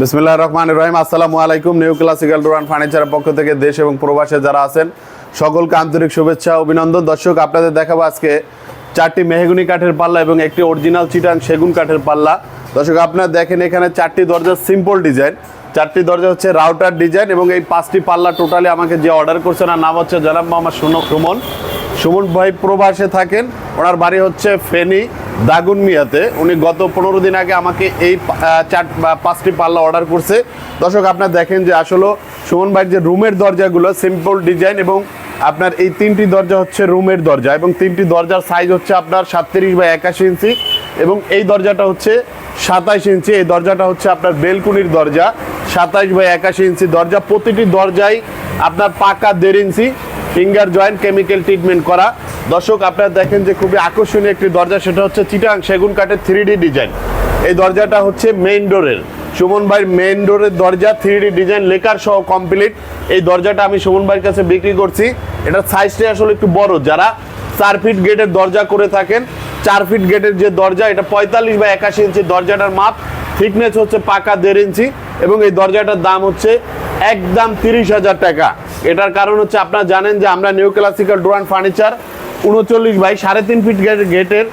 বিসমিল্লাহ রহমান রহিম। আসসালামু আলাইকুম। নিউ ক্লাসিক্যাল ডোরান ফার্নিচারের পক্ষ থেকে দেশ এবং প্রবাসে যারা আছেন, সকলকে আন্তরিক শুভেচ্ছা অভিনন্দন। দর্শক, আপনাদের দেখাবো আজকে চারটি মেহগুনি কাঠের পাল্লা এবং একটি অরিজিনাল চিটাং সেগুন কাঠের পাল্লা। দর্শক, আপনারা দেখেন এখানে চারটি দরজা সিম্পল ডিজাইন চারটি দরজা হচ্ছে রাউটার ডিজাইন এবং এই পাঁচটি পাল্লা টোটালি আমাকে যে অর্ডার করছেন আর নাম হচ্ছে জনাব সুনক সুমন। সুমন ভাই প্রবাসে থাকেন, ওনার বাড়ি হচ্ছে ফেনী। দাগুন মিয়াতে। উনি গত পনেরো দিন আগে আমাকে এই চার পাঁচটি পাল্লা অর্ডার করছে। দর্শক, আপনার দেখেন যে আসলে সুমন ভাইয়ের যে রুমের দরজাগুলো সিম্পল ডিজাইন এবং আপনার এই তিনটি দরজা হচ্ছে রুমের দরজা এবং তিনটি দরজার সাইজ হচ্ছে আপনার সাতত্রিশ বা একাশি ইঞ্চি এবং এই দরজাটা হচ্ছে সাতাইশ ইঞ্চি। এই দরজাটা হচ্ছে আপনার বেলকুনির দরজা সাতাইশ বা একাশি ইঞ্চি। দরজা প্রতিটি দরজায় আপনার পাকা দেড় ইঞ্চি ফিঙ্গার জয়েন্ট কেমিক্যাল ট্রিটমেন্ট করা। দর্শক, আপনারা দেখেন যে খুবই আকর্ষণীয় একটি দরজা, সেটা হচ্ছে চিটাং সেগুন কাঠের থ্রি ডিজাইন। এই দরজাটা হচ্ছে মেইন ডোরের সুমন ভাইয়ের মেইন ডোরের দরজা থ্রি ডিজাইন, লেকার সহ কমপ্লিট এই দরজাটা আমি সুমন ভাইয়ের কাছে বিক্রি করছি। এটার সাইজটা আসলে একটু বড়। যারা চার ফিট গেটের দরজা করে থাকেন, চার ফিট গেটের যে দরজা, এটা পঁয়তাল্লিশ বা একাশি ইঞ্চি দরজাটার মাপ। থিকনেস হচ্ছে পাকা দেড় ইঞ্চি এবং এই দরজাটার দাম হচ্ছে একদম তিরিশ হাজার টাকা। এটার কারণ হচ্ছে, আপনারা জানেন যে আমরা new classical door and furniture উনচল্লিশ বাই সাড়ে তিন ফিট গেটের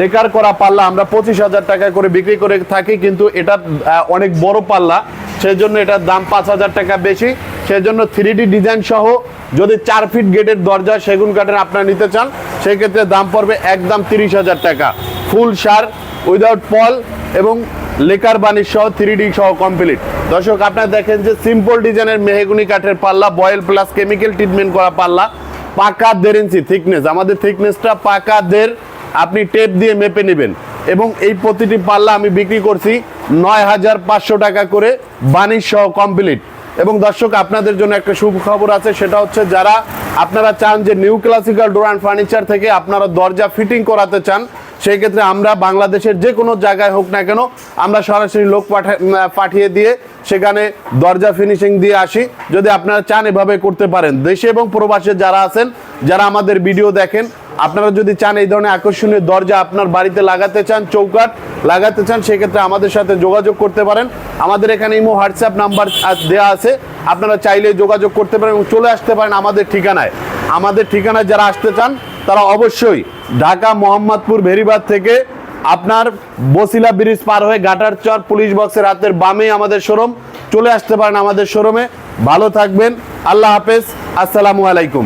লেকার করা পাল্লা আমরা পঁচিশ হাজার টাকা করে বিক্রি করে থাকি, কিন্তু এটা অনেক বড় পাল্লা। সেই জন্য এটার দাম পাঁচ হাজার টাকা বেশি। সেই জন্য থ্রি ডিজাইন সহ যদি চার ফিট গেটের দরজা, সেগুন কাঠের আপনারা নিতে চান সেই ক্ষেত্রে দাম পড়বে একদম তিরিশ হাজার টাকা। ফুল সার উইদাউট পল এবং লেকার বানিশ সহ থ্রি ডি সহ কমপ্লিট দর্শক, আপনারা দেখেন যে সিম্পল ডিজাইনের মেহেগুনি কাঠের পাল্লা বয়েল প্লাস কেমিক্যাল ট্রিটমেন্ট করা পাল্লা। পাকা দেড় ইঞ্চি থিকনেস আমাদের থিকনেসটা পাকা দেড় আপনি টেপ দিয়ে মেপে নেবেন। এবং এই প্রতিটি পাল্লা আমি বিক্রি করছি নয় হাজার পাঁচশো টাকা করে বাণিজ্য সহ কমপ্লিট এবং দর্শক, আপনাদের জন্য একটা শুভ খবর আছে, সেটা হচ্ছে যারা আপনারা চান যে new classical door and furniture থেকে আপনারা দরজা ফিটিং করাতে চান, সেই ক্ষেত্রে আমরা বাংলাদেশের যে কোনো জায়গায় হোক না কেন আমরা সরাসরি লোক পাঠা- পাঠিয়ে দিয়ে সেখানে দরজা ফিনিশিং দিয়ে আসি। যদি আপনারা চান এভাবে করতে পারেন। দেশে এবং প্রবাসে যারা আছেন, যারা আমাদের ভিডিও দেখেন, আপনারা যদি চান এই ধরনের আকর্ষণীয় দরজা আপনার বাড়িতে লাগাতে চান চৌকাট লাগাতে চান, সেক্ষেত্রে আমাদের সাথে যোগাযোগ করতে পারেন। আমাদের এখানে ইমো, হোয়াটসঅ্যাপ নাম্বার দেওয়া আছে। আপনারা চাইলে যোগাযোগ করতে পারেন এবং চলে আসতে পারেন আমাদের ঠিকানায়। আমাদের ঠিকানায় যারা আসতে চান, তারা অবশ্যই ঢাকা মোহাম্মদপুর ভেরিবাদ থেকে আপনার বসিলা ব্রিজ পার হয়ে গাটার চর পুলিশ বক্সের হাতের বামে আমাদের শোরুম। চলে আসতে পারেন আমাদের শোরুমে। ভালো থাকবেন। আল্লাহ হাফেজ। আসসালামু আলাইকুম।